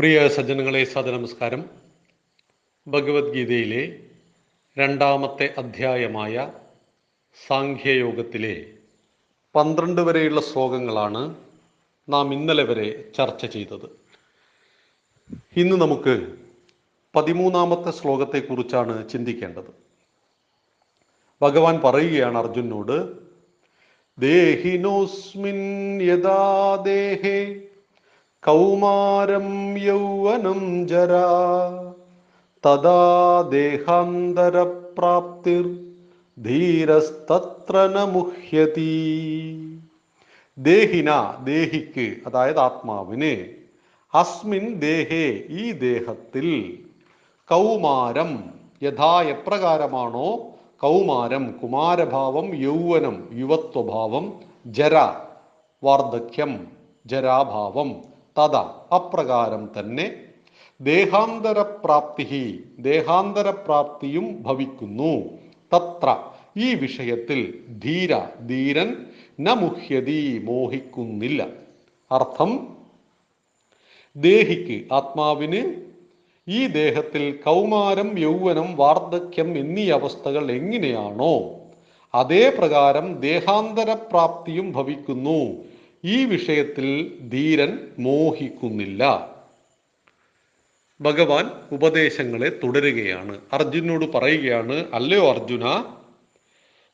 പ്രിയ സജ്ജനങ്ങളെ സദനമസ്കാരം ഭഗവത്ഗീതയിലെ രണ്ടാമത്തെ അധ്യായമായ സാഖ്യയോഗത്തിലെ പന്ത്രണ്ട് വരെയുള്ള ശ്ലോകങ്ങളാണ് നാം ഇന്നലെ വരെ ചർച്ച ചെയ്തത്. ഇന്ന് നമുക്ക് പതിമൂന്നാമത്തെ ശ്ലോകത്തെക്കുറിച്ചാണ് ചിന്തിക്കേണ്ടത്. ഭഗവാൻ പറയുകയാണ് അർജുനോട് ദേഹിനോസ്മിൻ യഥാ ദേഹേ കൗമാരം യൗവനം ജരാ. തദാ ദേഹാന്തരപ്രാപ്തിർ ധീരസ്തത്ര മുഹ്യതി ദേഹിന ദേഹിക്ക് അതായത് ആത്മാവിന് അസ്മിൻ ദേഹേ ഈ ദേഹത്തിൽ കൗമാരം യഥാ എപ്രകാരമാണോ കൗമാരം കുമാരഭാവം യൗവനം യുവത്വഭാവം ജര വാർദ്ധക്യം ജരാഭാവം തഥ അപ്രകാരം തന്നെ ദേഹാന്തരപ്രാപ്തി ദേഹാന്തരപ്രാപ്തിയും ഭവിക്കുന്നു. തത്ര ഈ വിഷയത്തിൽ ധീര ധീരൻ ന മുഹ്യതി മോഹിക്കുന്നില്ല. അർത്ഥം ദേഹിക്ക് ആത്മാവിന് ഈ ദേഹത്തിൽ കൗമാരം യൗവനം വാർദ്ധക്യം എന്നീ അവസ്ഥകൾ എങ്ങനെയാണോ അതേ പ്രകാരം ദേഹാന്തരപ്രാപ്തിയും ഭവിക്കുന്നു. ഈ വിഷയത്തിൽ ധീരൻ മോഹിക്കുന്നില്ല. ഭഗവാൻ ഉപദേശങ്ങളെ തുടരുകയാണ്. അർജുനോട് പറയുകയാണ് അല്ലയോ അർജുന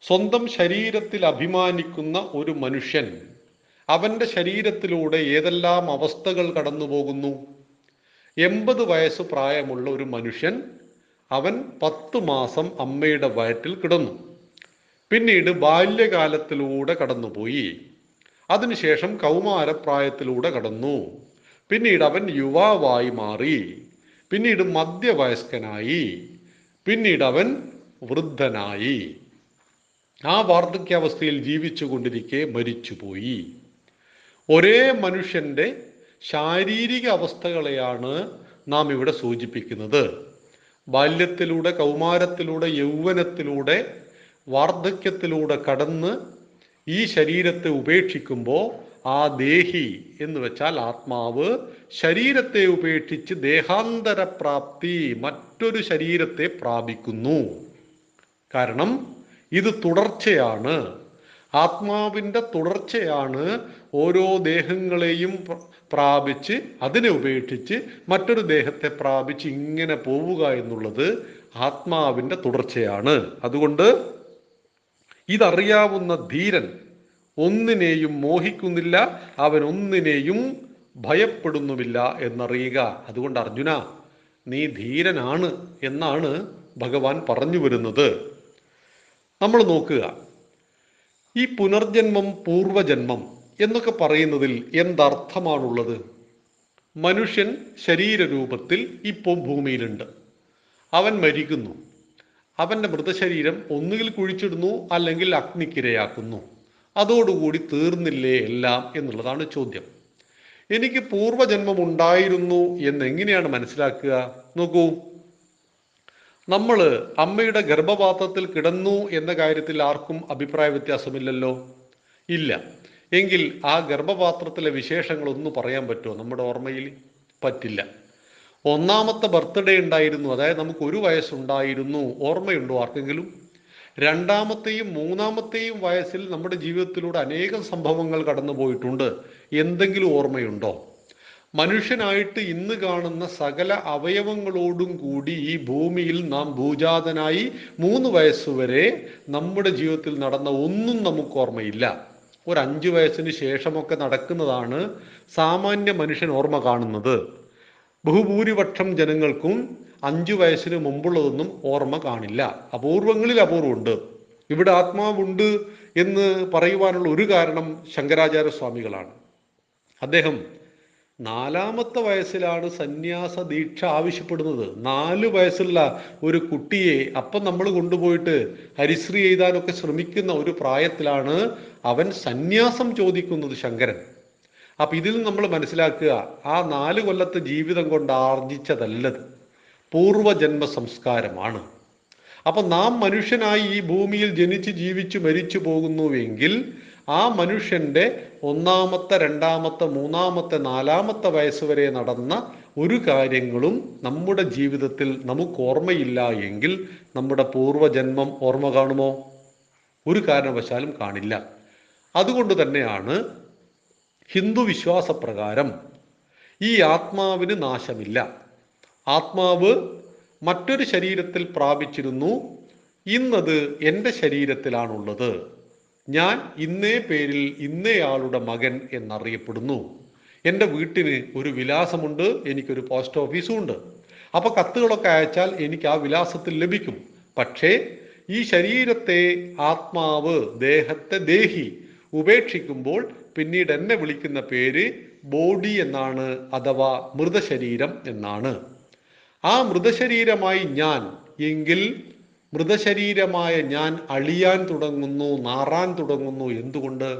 സ്വന്തം ശരീരത്തിൽ അഭിമാനിക്കുന്ന ഒരു മനുഷ്യൻ അവന്റെ ശരീരത്തിലൂടെ ഏതെല്ലാം അവസ്ഥകൾ കടന്നു പോകുന്നു എൺപത് വയസ്സ് പ്രായമുള്ള ഒരു മനുഷ്യൻ അവൻ പത്ത് മാസം അമ്മയുടെ വയറ്റിൽ കിടന്നു. പിന്നീട് ബാല്യകാലത്തിലൂടെ കടന്നുപോയി. അതിനുശേഷം കൗമാരപ്രായത്തിലൂടെ കടന്നു. പിന്നീട് അവൻ യുവാവായി മാറി. പിന്നീട് മധ്യവയസ്കനായി. പിന്നീട് അവൻ വൃദ്ധനായി. ആ വാർദ്ധക്യാവസ്ഥയിൽ ജീവിച്ചു കൊണ്ടിരിക്കെ മരിച്ചുപോയി. ഒരേ മനുഷ്യന്റെ ശാരീരിക അവസ്ഥകളെയാണ് നാം ഇവിടെ സൂചിപ്പിക്കുന്നത്. ബാല്യത്തിലൂടെ കൗമാരത്തിലൂടെ യൗവനത്തിലൂടെ വാർദ്ധക്യത്തിലൂടെ കടന്ന് ഈ ശരീരത്തെ ഉപേക്ഷിക്കുമ്പോൾ ആ ദേഹി എന്ന് വെച്ചാൽ ആത്മാവ് ശരീരത്തെ ഉപേക്ഷിച്ച് ദേഹാന്തരപ്രാപ്തി മറ്റൊരു ശരീരത്തെ പ്രാപിക്കുന്നു. കാരണം ഇത് തുടർച്ചയാണ്. ആത്മാവിന്റെ തുടർച്ചയാണ് ഓരോ ദേഹങ്ങളെയും പ്രാപിച്ച് അതിനെ ഉപേക്ഷിച്ച് മറ്റൊരു ദേഹത്തെ പ്രാപിച്ച് ഇങ്ങനെ പോവുക എന്നുള്ളത് ആത്മാവിന്റെ തുടർച്ചയാണ്. അതുകൊണ്ട് ഇതറിയാവുന്ന ധീരൻ ഒന്നിനെയും മോഹിക്കുന്നില്ല അവൻ ഒന്നിനെയും ഭയപ്പെടുന്നുമില്ല എന്നറിയുക. അതുകൊണ്ട് അർജുന നീ ധീരനാണ് എന്നാണ് ഭഗവാൻ പറഞ്ഞു വരുന്നത്. നമ്മൾ നോക്കുക. ഈ പുനർജന്മം പൂർവജന്മം എന്നൊക്കെ പറയുന്നതിൽ എന്തർത്ഥമാണുള്ളത്? മനുഷ്യൻ ശരീരരൂപത്തിൽ ഇപ്പോൾ ഭൂമിയിലുണ്ട്. അവൻ മരിക്കുന്നു. അവന്റെ മൃതശരീരം ഒന്നുകിൽ കുഴിച്ചിടുന്നു അല്ലെങ്കിൽ അഗ്നിക്കിരയാക്കുന്നു. അതോടുകൂടി തീർന്നില്ലേ എല്ലാം എന്നുള്ളതാണ് ചോദ്യം. എനിക്ക് പൂർവജന്മം ഉണ്ടായിരുന്നു എന്നെങ്ങനെയാണ് മനസ്സിലാക്കുക? നോക്കൂ. നമ്മൾ അമ്മയുടെ ഗർഭപാത്രത്തിൽ കിടന്നു എന്ന കാര്യത്തിൽ ആർക്കും അഭിപ്രായ വ്യത്യാസമില്ലല്ലോ. ഇല്ല. എങ്കിൽ ആ ഗർഭപാത്രത്തിലെ വിശേഷങ്ങൾ ഒന്ന് പറയാൻ പറ്റുമോ? നമ്മുടെ ഓർമ്മയിൽ പറ്റില്ല. ഒന്നാമത്തെ ബർത്ത്ഡേ ഉണ്ടായിരുന്നു. അതായത് നമുക്ക് ഒരു വയസ്സുണ്ടായിരുന്നു. ഓർമ്മയുണ്ടോ ആർക്കെങ്കിലും? രണ്ടാമത്തെയും മൂന്നാമത്തെയും വയസ്സിൽ നമ്മുടെ ജീവിതത്തിലൂടെ അനേകം സംഭവങ്ങൾ കടന്നു പോയിട്ടുണ്ട്. എന്തെങ്കിലും ഓർമ്മയുണ്ടോ? മനുഷ്യനായിട്ട് ഇന്ന് കാണുന്ന സകല അവയവങ്ങളോടും കൂടി ഈ ഭൂമിയിൽ നാം ഭൂജാതനായി മൂന്ന് വയസ്സുവരെ നമ്മുടെ ജീവിതത്തിൽ നടന്ന ഒന്നും നമുക്ക് ഓർമ്മയില്ല. ഒരു അഞ്ചു വയസ്സിന് ശേഷമൊക്കെ നടക്കുന്നതാണ് സാമാന്യ മനുഷ്യൻ ഓർമ്മ കാണുന്നത്. ബഹുഭൂരിപക്ഷം ജനങ്ങൾക്കും അഞ്ചു വയസ്സിന് മുമ്പുള്ളതൊന്നും ഓർമ്മ കാണില്ല. അപൂർവങ്ങളിൽ അപൂർവമുണ്ട്. ഇവിടെ ആത്മാവുണ്ട് എന്ന് പറയുവാനുള്ള ഒരു കാരണം ശങ്കരാചാര്യ സ്വാമികളാണ് അദ്ദേഹം നാലാമത്തെ വയസ്സിലാണ് സന്യാസ ദീക്ഷ ആവശ്യപ്പെടുന്നത്. നാല് വയസ്സുള്ള ഒരു കുട്ടിയെ അപ്പം നമ്മൾ കൊണ്ടുപോയിട്ട് ഹരിശ്രീ എഴുതാനൊക്കെ ശ്രമിക്കുന്ന ഒരു പ്രായത്തിലാണ് അവൻ സന്യാസം ചോദിക്കുന്നത് ശങ്കരൻ. അപ്പൊ ഇതിൽ നമ്മൾ മനസ്സിലാക്കുക ആ നാല് കൊല്ലത്തെ ജീവിതം കൊണ്ട് ആർജിച്ചതല്ലത്. പൂർവജന്മ സംസ്കാരമാണ് അപ്പൊ നാം മനുഷ്യനായി ഈ ഭൂമിയിൽ ജനിച്ച് ജീവിച്ചു മരിച്ചു പോകുന്നുവെങ്കിൽ ആ മനുഷ്യന്റെ ഒന്നാമത്തെ രണ്ടാമത്തെ മൂന്നാമത്തെ നാലാമത്തെ വയസ്സ് വരെ നടന്ന ഒരു കാര്യങ്ങളും നമ്മുടെ ജീവിതത്തിൽ നമുക്ക് ഓർമ്മയില്ല എങ്കിൽ നമ്മുടെ പൂർവജന്മം ഓർമ്മ കാണുമോ? ഒരു കാരണവശാലും കാണില്ല. അതുകൊണ്ട് തന്നെയാണ് ഹിന്ദു വിശ്വാസപ്രകാരം ഈ ആത്മാവിന് നാശമില്ല. ആത്മാവ് മറ്റൊരു ശരീരത്തിൽ പ്രാപിച്ചിരുന്നു. ഇന്നത് എന്റെ ശരീരത്തിലാണുള്ളത്. ഞാൻ ഇന്നേ പേരിൽ ഇന്നേയാളുടെ മകൻ എന്നറിയപ്പെടുന്നു. എന്റെ വീട്ടിന് ഒരു വിലാസമുണ്ട് എനിക്കൊരു പോസ്റ്റ് ഓഫീസും ഉണ്ട് അപ്പോൾ കത്തുകളൊക്കെ അയച്ചാൽ എനിക്ക് ആ വിലാസത്തിൽ ലഭിക്കും. പക്ഷേ ഈ ശരീരത്തെ ആത്മാവ് ദേഹത്തെ ദേഹി ഉപേക്ഷിക്കുമ്പോൾ പിന്നീട് എന്നെ വിളിക്കുന്ന പേര് ബോഡി എന്നാണ് അഥവാ മൃതശരീരം എന്നാണ്. ആ മൃതശരീരമായി ഞാൻ എങ്കിൽ മൃതശരീരമായ ഞാൻ അളിയാൻ തുടങ്ങുന്നു നാറാൻ തുടങ്ങുന്നു എന്തുകൊണ്ട്?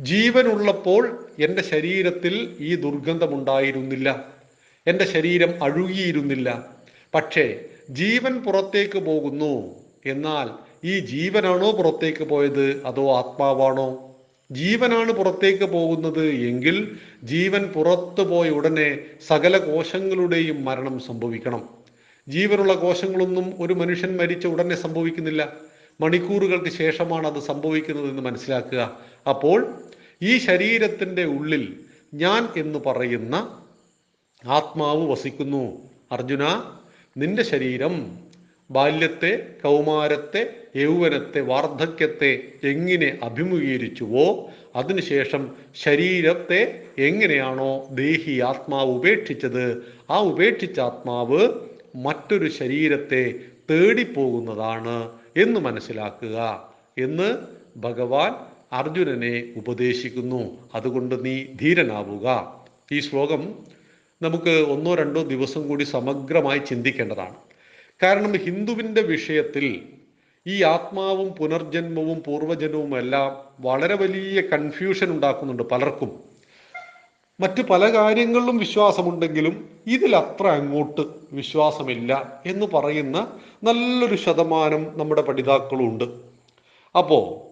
ജീവനുള്ളപ്പോൾ എന്റെ ശരീരത്തിൽ ഈ ദുർഗന്ധമുണ്ടായിരുന്നില്ല. എന്റെ ശരീരം അഴുകിയിരുന്നില്ല. പക്ഷേ ജീവൻ പുറത്തേക്ക് പോകുന്നു. എന്നാൽ ഈ ജീവനാണോ പുറത്തേക്ക് പോയത്? അതോ ആത്മാവാണോ? ജീവനാണ് പുറത്തേക്ക് പോകുന്നത് എങ്കിൽ ജീവൻ പുറത്തു പോയ ഉടനെ സകല കോശങ്ങളുടെയും മരണം സംഭവിക്കണം. ജീവനുള്ള കോശങ്ങളൊന്നും ഒരു മനുഷ്യൻ മരിച്ച ഉടനെ സംഭവിക്കുന്നില്ല. മണിക്കൂറുകൾക്ക് ശേഷമാണ് അത് സംഭവിക്കുന്നതെന്ന് മനസ്സിലാക്കുക. അപ്പോൾ ഈ ശരീരത്തിന്റെ ഉള്ളിൽ ഞാൻ എന്ന് പറയുന്ന ആത്മാവ് വസിക്കുന്നു. അർജുന നിന്റെ ശരീരം ബാല്യത്തെ കൗമാരത്തെ യൗവനത്തെ വാർദ്ധക്യത്തെ എങ്ങനെ അഭിമുഖീകരിച്ചുവോ അതിനുശേഷം ശരീരത്തെ എങ്ങനെയാണോ ദേഹി ആത്മാവ് ഉപേക്ഷിച്ചത് ആ ഉപേക്ഷിച്ച ആത്മാവ് മറ്റൊരു ശരീരത്തെ തേടിപ്പോകുന്നതാണ് എന്ന് മനസ്സിലാക്കുക എന്ന് ഭഗവാൻ അർജുനനെ ഉപദേശിക്കുന്നു. അതുകൊണ്ട് നീ ധീരനാവുക. ഈ ശ്ലോകം നമുക്ക് ഒന്നോ രണ്ടോ ദിവസം കൂടി സമഗ്രമായി ചിന്തിക്കേണ്ടതാണ്. കാരണം ഹിന്ദുവിന്റെ വിഷയത്തിൽ ഈ ആത്മാവും പുനർജന്മവും പൂർവജന്മവും എല്ലാം വളരെ വലിയ കൺഫ്യൂഷൻ ഉണ്ടാക്കുന്നുണ്ട് പലർക്കും. മറ്റു പല കാര്യങ്ങളിലും വിശ്വാസമുണ്ടെങ്കിലും ഇതിൽ അത്ര അങ്ങോട്ട് വിശ്വാസമില്ല എന്ന് പറയുന്ന നല്ലൊരു ശതമാനം നമ്മുടെ പഠിതാക്കളുണ്ട്. അപ്പോ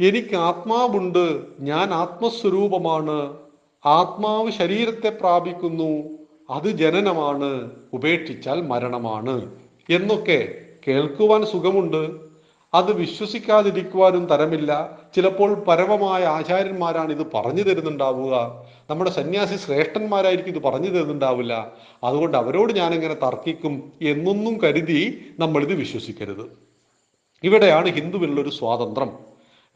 എനിക്ക് ആത്മാവുണ്ട് ഞാൻ ആത്മസ്വരൂപമാണ് ആത്മാവ് ശരീരത്തെ പ്രാപിക്കുന്നു അത് ജനനമാണ് ഉപേക്ഷിച്ചാൽ മരണമാണ് എന്നൊക്കെ കേൾക്കുവാൻ സുഖമുണ്ട് അത് വിശ്വസിക്കാതിരിക്കുവാനും തരമില്ല. ചിലപ്പോൾ പരമമായ ആചാര്യന്മാരാണ് ഇത് പറഞ്ഞു തരുന്നുണ്ടാവുക. നമ്മുടെ സന്യാസി ശ്രേഷ്ഠന്മാരായിരിക്കും ഇത് പറഞ്ഞു തരുന്നുണ്ടാവില്ല. അതുകൊണ്ട് അവരോട് ഞാനിങ്ങനെ തർക്കിക്കും എന്നൊന്നും കരുതി നമ്മളിത് വിശ്വസിക്കരുത്. ഇവിടെയാണ് ഹിന്ദുവിനുള്ളൊരു സ്വാതന്ത്ര്യം.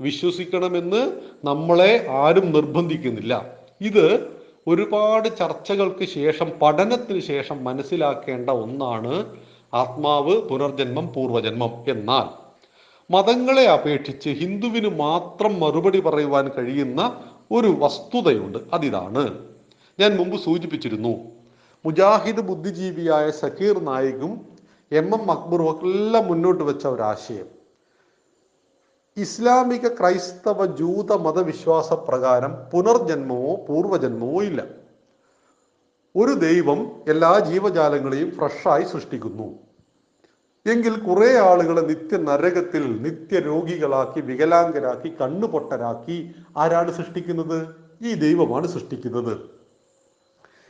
വിശ്വസിക്കണമെന്ന് നമ്മളെ ആരും നിർബന്ധിക്കുന്നില്ല. ഇത് ഒരുപാട് ചർച്ചകൾക്ക് ശേഷം പഠനത്തിന് ശേഷം മനസ്സിലാക്കേണ്ട ഒന്നാണ് ആത്മാവ് പുനർജന്മം പൂർവജന്മം എന്നാൽ മതങ്ങളെ അപേക്ഷിച്ച് ഹിന്ദുവിന് മാത്രം മറുപടി പറയുവാൻ കഴിയുന്ന ഒരു വസ്തുതയുണ്ട്. അതിതാണ്. ഞാൻ മുമ്പ് സൂചിപ്പിച്ചിരുന്നു മുജാഹിദ് ബുദ്ധിജീവിയായ സക്കീർ നായികും എം എം അക്ബറും ഒക്കെ എല്ലാം മുന്നോട്ട് വെച്ച ഒരാശയം ഇസ്ലാമിക ക്രൈസ്തവ ജൂത മതവിശ്വാസ പ്രകാരം പുനർജന്മമോ പൂർവജന്മമോ ഇല്ല. ഒരു ദൈവം എല്ലാ ജീവജാലങ്ങളെയും ഫ്രഷായി സൃഷ്ടിക്കുന്നു. എങ്കിൽ കുറെ ആളുകളെ നിത്യ നരകത്തിൽ നിത്യ രോഗികളാക്കി വികലാംഗരാക്കി കണ്ണുപൊട്ടരാക്കി ആരാണ് സൃഷ്ടിക്കുന്നത്? ഈ ദൈവമാണ് സൃഷ്ടിക്കുന്നത്.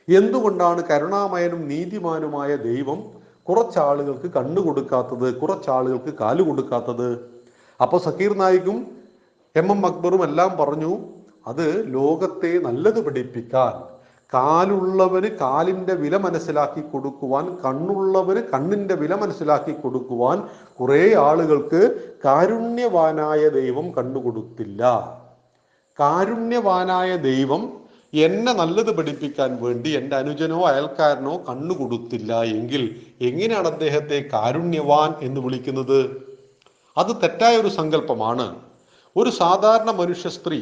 എന്തുകൊണ്ടാണ് കരുണാമയനും നീതിമാനുമായ ദൈവം കുറച്ചാളുകൾക്ക് കണ്ണു കൊടുക്കാത്തത് കുറച്ചാളുകൾക്ക് കാൽ കൊടുക്കാത്തത്? അപ്പോൾ സക്കീർ നായിക്കും എം എം അക്ബറും എല്ലാം പറഞ്ഞു അത് ലോകത്തെ നല്ലത് പഠിപ്പിക്കാൻ കാലുള്ളവന് കാലിന്റെ വില മനസ്സിലാക്കി കൊടുക്കുവാൻ കണ്ണുള്ളവന് കണ്ണിന്റെ വില മനസ്സിലാക്കി കൊടുക്കുവാൻ കുറേ ആളുകൾക്ക് കാരുണ്യവാനായ ദൈവം കണ്ണുകൊടുത്തില്ല കാരുണ്യവാനായ ദൈവം എന്നെ നല്ലത് പഠിപ്പിക്കാൻ വേണ്ടി എന്റെ അനുജനോ അയൽക്കാരനോ കണ്ണു കൊടുത്തില്ല എങ്കിൽ എങ്ങനെയാണ് അദ്ദേഹത്തെ കാരുണ്യവാൻ എന്ന് വിളിക്കുന്നത്? അത് തെറ്റായ ഒരു സങ്കല്പമാണ്. ഒരു സാധാരണ മനുഷ്യ സ്ത്രീ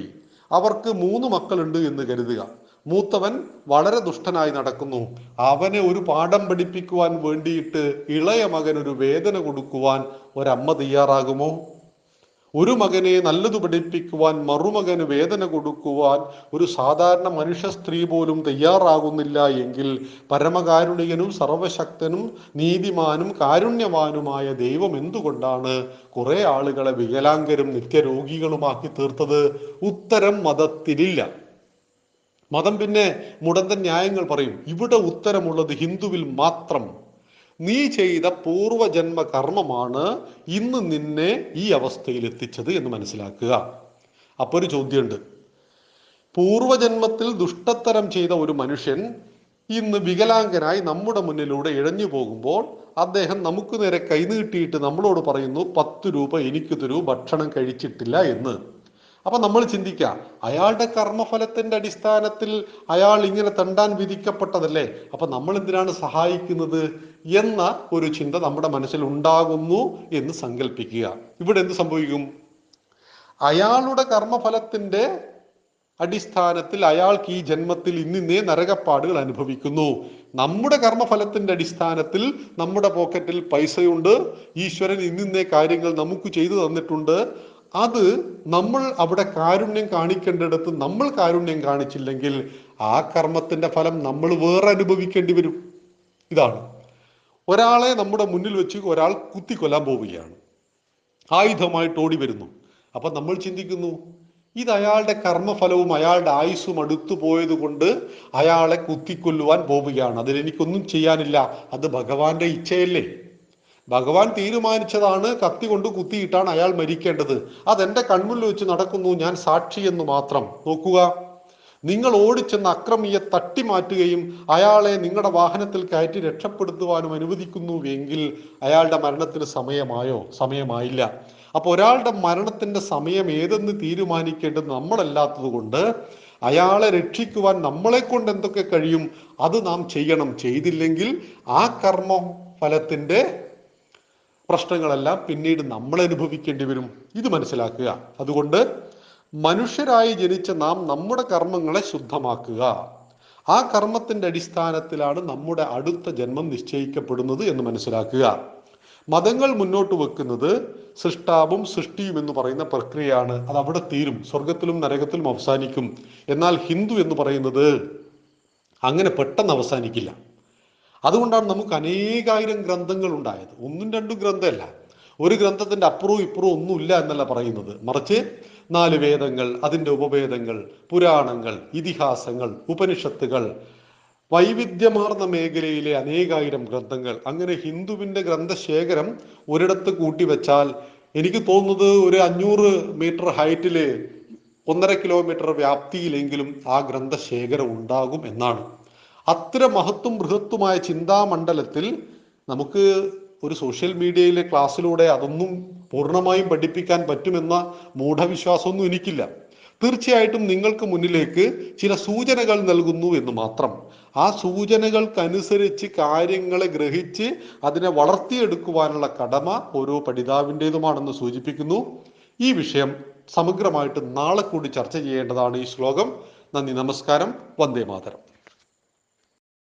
അവർക്ക് മൂന്ന് മക്കളുണ്ട് എന്ന് കരുതുക. മൂത്തവൻ വളരെ ദുഷ്ടനായി നടക്കുന്നു. അവനെ ഒരു പാഠം പഠിപ്പിക്കുവാൻ വേണ്ടിയിട്ട് ഇളയ മകൻ ഒരു വേദന കൊടുക്കുവാൻ ഒരമ്മ തയ്യാറാകുമോ? ഒരു മകനെ നല്ലത് പഠിപ്പിക്കുവാൻ മറുമകന് വേദന കൊടുക്കുവാൻ ഒരു സാധാരണ മനുഷ്യ സ്ത്രീ പോലും തയ്യാറാകുന്നില്ല എങ്കിൽ പരമകാരുണികനും സർവശക്തനും നീതിമാനും കാരുണ്യവാനുമായ ദൈവം എന്തുകൊണ്ടാണ് കുറെ ആളുകളെ വികലാംഗരും നിത്യരോഗികളുമാക്കി തീർത്തത്? ഉത്തരം മതത്തിലില്ല. മതം പിന്നെ മുടന്തൻ ന്യായങ്ങൾ പറയും. ഇവിടെ ഉത്തരമുള്ളത് ഹിന്ദുവിൽ മാത്രം. നീ ചെയ്ത പൂർവജന്മ കർമ്മമാണ് ഇന്ന് നിന്നെ ഈ അവസ്ഥയിൽ എത്തിച്ചത് എന്ന് മനസ്സിലാക്കുക. അപ്പൊ ഒരു ചോദ്യമുണ്ട്. പൂർവജന്മത്തിൽ ദുഷ്ടത്തരം ചെയ്ത ഒരു മനുഷ്യൻ ഇന്ന് വികലാംഗനായി നമ്മുടെ മുന്നിലൂടെ ഇഴഞ്ഞു പോകുമ്പോൾ അദ്ദേഹം നമുക്ക് നേരെ കൈനീട്ടിയിട്ട് നമ്മളോട് പറയുന്നു പത്ത് രൂപ എനിക്ക് തരൂ ഭക്ഷണം കഴിച്ചിട്ടില്ല എന്ന്. അപ്പൊ നമ്മൾ ചിന്തിക്കുക അയാളുടെ കർമ്മഫലത്തിന്റെ അടിസ്ഥാനത്തിൽ അയാൾ ഇങ്ങനെ തണ്ടാൻ വിധിക്കപ്പെട്ടതല്ലേ? അപ്പൊ നമ്മൾ എന്തിനാണ് സഹായിക്കുന്നത് എന്ന ഒരു ചിന്ത നമ്മുടെ മനസ്സിൽ ഉണ്ടാകുന്നു എന്ന് സങ്കല്പിക്കുക ഇവിടെ എന്ത് സംഭവിക്കും? അയാളുടെ കർമ്മഫലത്തിന്റെ അടിസ്ഥാനത്തിൽ അയാൾക്ക് ഈ ജന്മത്തിൽ ഇന്നിന്നേ നരകപ്പാടുകൾ അനുഭവിക്കുന്നു. നമ്മുടെ കർമ്മഫലത്തിന്റെ അടിസ്ഥാനത്തിൽ നമ്മുടെ പോക്കറ്റിൽ പൈസയുണ്ട്. ഈശ്വരൻ ഇന്നിന്നേ കാര്യങ്ങൾ നമുക്ക് ചെയ്തു തന്നിട്ടുണ്ട്. അത് നമ്മൾ അവിടെ കാരുണ്യം കാണിക്കേണ്ടിടത്ത് നമ്മൾ കാരുണ്യം കാണിച്ചില്ലെങ്കിൽ ആ കർമ്മത്തിന്റെ ഫലം നമ്മൾ വേറെ അനുഭവിക്കേണ്ടി വരും. ഇതാണ്. ഒരാളെ നമ്മുടെ മുന്നിൽ വെച്ച് ഒരാൾ കുത്തിക്കൊല്ലാൻ പോവുകയാണ്. ആയുധമായിട്ട് ഓടി വരുന്നു. അപ്പൊ നമ്മൾ ചിന്തിക്കുന്നു ഇത് അയാളുടെ കർമ്മഫലവും അയാളുടെ ആയുസ്സും അടുത്തു പോയത് കൊണ്ട് അയാളെ കുത്തിക്കൊല്ലുവാൻ പോവുകയാണ്. അതിലെനിക്കൊന്നും ചെയ്യാനില്ല. അത് ഭഗവാന്റെ ഇച്ഛയല്ലേ? ഭഗവാൻ തീരുമാനിച്ചതാണ് കത്തി കൊണ്ട് കുത്തിയിട്ടാണ് അയാൾ മരിക്കേണ്ടത്. അതെന്റെ കൺമുന്നിൽ വെച്ച് നടക്കുന്നു ഞാൻ സാക്ഷി എന്ന് മാത്രം. നോക്കുക. നിങ്ങൾ ഓടിച്ചെന്ന് അക്രമിയെ തട്ടിമാറ്റുകയും അയാളെ നിങ്ങളുടെ വാഹനത്തിൽ കയറ്റി രക്ഷപ്പെടുത്തുവാനും അനുവദിക്കുന്നു എങ്കിൽ അയാളുടെ മരണത്തിന് സമയമായോ? സമയമായില്ല. അപ്പോൾ ഒരാളുടെ മരണത്തിന്റെ സമയം ഏതെന്ന് തീരുമാനിക്കേണ്ടത് നമ്മളല്ലാത്തത് കൊണ്ട് അയാളെ രക്ഷിക്കുവാൻ നമ്മളെ കൊണ്ട് എന്തൊക്കെ കഴിയും? അത് നാം ചെയ്യണം. ചെയ്തില്ലെങ്കിൽ ആ കർമ്മ ഫലത്തിന്റെ പ്രശ്നങ്ങളെല്ലാം പിന്നീട് നമ്മൾ അനുഭവിക്കേണ്ടി വരും. ഇത് മനസ്സിലാക്കുക. അതുകൊണ്ട് മനുഷ്യരായി ജനിച്ച നാം നമ്മുടെ കർമ്മങ്ങളെ ശുദ്ധമാക്കുക. ആ കർമ്മത്തിന്റെ അടിസ്ഥാനത്തിലാണ് നമ്മുടെ അടുത്ത ജന്മം നിശ്ചയിക്കപ്പെടുന്നത് എന്ന് മനസ്സിലാക്കുക. മതങ്ങൾ മുന്നോട്ട് വെക്കുന്നത് സൃഷ്ടാവും സൃഷ്ടിയും എന്ന് പറയുന്ന പ്രക്രിയയാണ്. അത് അവിടെ തീരും. സ്വർഗത്തിലും നരകത്തിലും അവസാനിക്കും. എന്നാൽ ഹിന്ദു എന്ന് പറയുന്നത് അങ്ങനെ പെട്ടെന്ന് അവസാനിക്കില്ല. അതുകൊണ്ടാണ് നമുക്ക് അനേകായിരം ഗ്രന്ഥങ്ങൾ ഉണ്ടായത്. ഒന്നും രണ്ടും ഗ്രന്ഥമല്ല. ഒരു ഗ്രന്ഥത്തിന്റെ അപ്പുറവും ഇപ്പുറവും ഒന്നുമില്ല എന്നല്ല പറയുന്നത്. മറിച്ച് നാല് വേദങ്ങൾ അതിന്റെ ഉപവേദങ്ങൾ പുരാണങ്ങൾ ഇതിഹാസങ്ങൾ ഉപനിഷത്തുകൾ വൈവിധ്യമാർന്ന മേഖലയിലെ അനേകായിരം ഗ്രന്ഥങ്ങൾ. അങ്ങനെ ഹിന്ദുവിന്റെ ഗ്രന്ഥശേഖരം ഒരിടത്ത് കൂട്ടി വെച്ചാൽ എനിക്ക് തോന്നുന്നത് ഒരു അഞ്ഞൂറ് മീറ്റർ ഹൈറ്റിൽ ഒന്നര കിലോമീറ്റർ വ്യാപ്തിയിലെങ്കിലും ആ ഗ്രന്ഥശേഖരം ഉണ്ടാകും എന്നാണ്. അത്ര മഹത്വം ബൃഹത്തുമായ ചിന്താമണ്ഡലത്തിൽ നമുക്ക് ഒരു സോഷ്യൽ മീഡിയയിലെ ക്ലാസ്സിലൂടെ അതൊന്നും പൂർണമായും പഠിപ്പിക്കാൻ പറ്റുമെന്ന മൂഢവിശ്വാസമൊന്നും എനിക്കില്ല. തീർച്ചയായിട്ടും നിങ്ങൾക്ക് മുന്നിലേക്ക് ചില സൂചനകൾ നൽകുന്നു എന്ന് മാത്രം. ആ സൂചനകൾക്കനുസരിച്ച് കാര്യങ്ങളെ ഗ്രഹിച്ച് അതിനെ വളർത്തിയെടുക്കുവാനുള്ള കടമ ഓരോ പഠിതാവിന്റെതുമാണെന്ന് സൂചിപ്പിക്കുന്നു. ഈ വിഷയം സമഗ്രമായിട്ട് നാളെ കൂടി ചർച്ച ചെയ്യേണ്ടതാണ് ഈ ശ്ലോകം. നന്ദി നമസ്കാരം. വന്ദേ മാതരം.